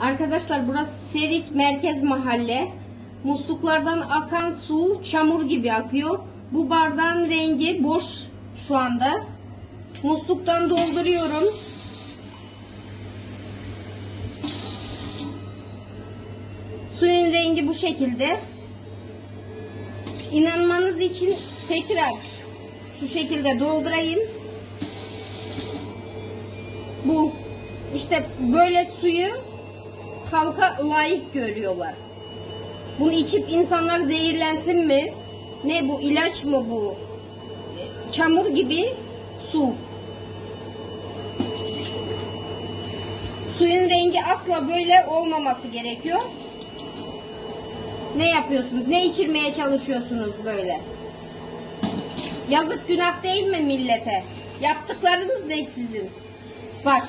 Arkadaşlar burası Serik Merkez Mahalle. Musluklardan akan su çamur gibi akıyor. Bu bardağın rengi boş şu anda. Musluktan dolduruyorum. Suyun rengi bu şekilde. İnanmanız için tekrar şu şekilde doldurayım. Bu işte böyle suyu halka layık görüyorlar. Bunu içip insanlar zehirlensin mi? Ne bu ilaç mı bu? Çamur gibi su. Suyun rengi asla böyle olmaması gerekiyor. Ne yapıyorsunuz? Ne içirmeye çalışıyorsunuz böyle? Yazık günah değil mi millete? Yaptıklarınız ne sizin? Bak